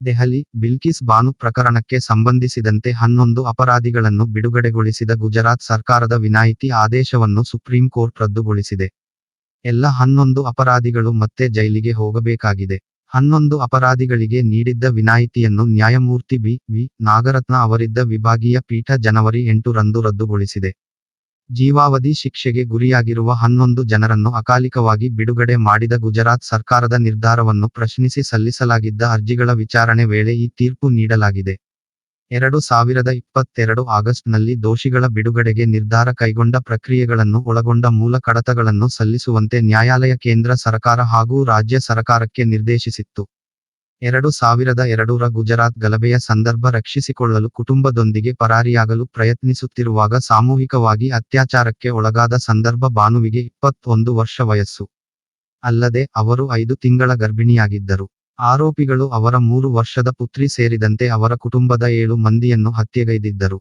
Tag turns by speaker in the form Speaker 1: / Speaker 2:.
Speaker 1: ದೆಹಲಿ, ಬಿಲ್ಕಿಸ್ ಬಾನು ಪ್ರಕರಣಕ್ಕೆ ಸಂಬಂಧಿಸಿದಂತೆ ಹನ್ನೊಂದು ಅಪರಾಧಿಗಳನ್ನು ಬಿಡುಗಡೆಗೊಳಿಸಿದ ಗುಜರಾತ್ ಸರ್ಕಾರದ ವಿನಾಯಿತಿ ಆದೇಶವನ್ನು ಸುಪ್ರೀಂ ಕೋರ್ಟ್ ರದ್ದುಗೊಳಿಸಿದೆ. ಎಲ್ಲ ಹನ್ನೊಂದು ಅಪರಾಧಿಗಳು ಮತ್ತೆ ಜೈಲಿಗೆ ಹೋಗಬೇಕಾಗಿದೆ. ಹನ್ನೊಂದು ಅಪರಾಧಿಗಳಿಗೆ ನೀಡಿದ್ದ ವಿನಾಯಿತಿಯನ್ನು ನ್ಯಾಯಮೂರ್ತಿ ಬಿ. ವಿ. ನಾಗರತ್ನ ಅವರಿದ್ದ ವಿಭಾಗೀಯ ಪೀಠ ಜನವರಿ ಎಂಟು ರಂದು ರದ್ದುಗೊಳಿಸಿದೆ. ಜೀವಾವಧಿ ಶಿಕ್ಷೆಗೆ ಗುರಿಯಾಗಿರುವ ಹನ್ನೊಂದು ಜನರನ್ನು ಅಕಾಲಿಕವಾಗಿ ಬಿಡುಗಡೆ ಮಾಡಿದ ಗುಜರಾತ್ ಸರ್ಕಾರದ ನಿರ್ಧಾರವನ್ನು ಪ್ರಶ್ನಿಸಿ ಸಲ್ಲಿಸಲಾಗಿದ್ದ ಅರ್ಜಿಗಳ ವಿಚಾರಣೆ ವೇಳೆ ಈ ತೀರ್ಪು ನೀಡಲಾಗಿದೆ. ಎರಡು ಸಾವಿರದ ಇಪ್ಪತ್ತೆರಡು ಆಗಸ್ಟ್ನಲ್ಲಿ ದೋಷಿಗಳ ಬಿಡುಗಡೆಗೆ ನಿರ್ಧಾರ ಕೈಗೊಂಡ ಪ್ರಕ್ರಿಯೆಗಳನ್ನು ಒಳಗೊಂಡ ಮೂಲ ಕಡತಗಳನ್ನು ಸಲ್ಲಿಸುವಂತೆ ನ್ಯಾಯಾಲಯ ಕೇಂದ್ರ ಸರ್ಕಾರ ಹಾಗೂ ರಾಜ್ಯ ಸರ್ಕಾರಕ್ಕೆ ನಿರ್ದೇಶಿಸಿತ್ತು. ಎರಡು ಸಾವಿರದ ಎರಡೂರ ಗುಜರಾತ್ ಗಲಭೆಯ ಸಂದರ್ಭ ರಕ್ಷಿಸಿಕೊಳ್ಳಲು ಕುಟುಂಬದೊಂದಿಗೆ ಪರಾರಿಯಾಗಲು ಪ್ರಯತ್ನಿಸುತ್ತಿರುವಾಗ ಸಾಮೂಹಿಕವಾಗಿ ಅತ್ಯಾಚಾರಕ್ಕೆ ಒಳಗಾದ ಸಂದರ್ಭ ಭಾನುವಿಗೆ ಇಪ್ಪತ್ತೊಂದು ವರ್ಷ ವಯಸ್ಸು. ಅಲ್ಲದೆ ಅವರು ಐದು ತಿಂಗಳ ಗರ್ಭಿಣಿಯಾಗಿದ್ದರು. ಆರೋಪಿಗಳು ಅವರ ಮೂರು ವರ್ಷದ ಪುತ್ರಿ ಸೇರಿದಂತೆ ಅವರ ಕುಟುಂಬದ ಏಳು ಮಂದಿಯನ್ನು ಹತ್ಯೆಗೈದಿದ್ದರು.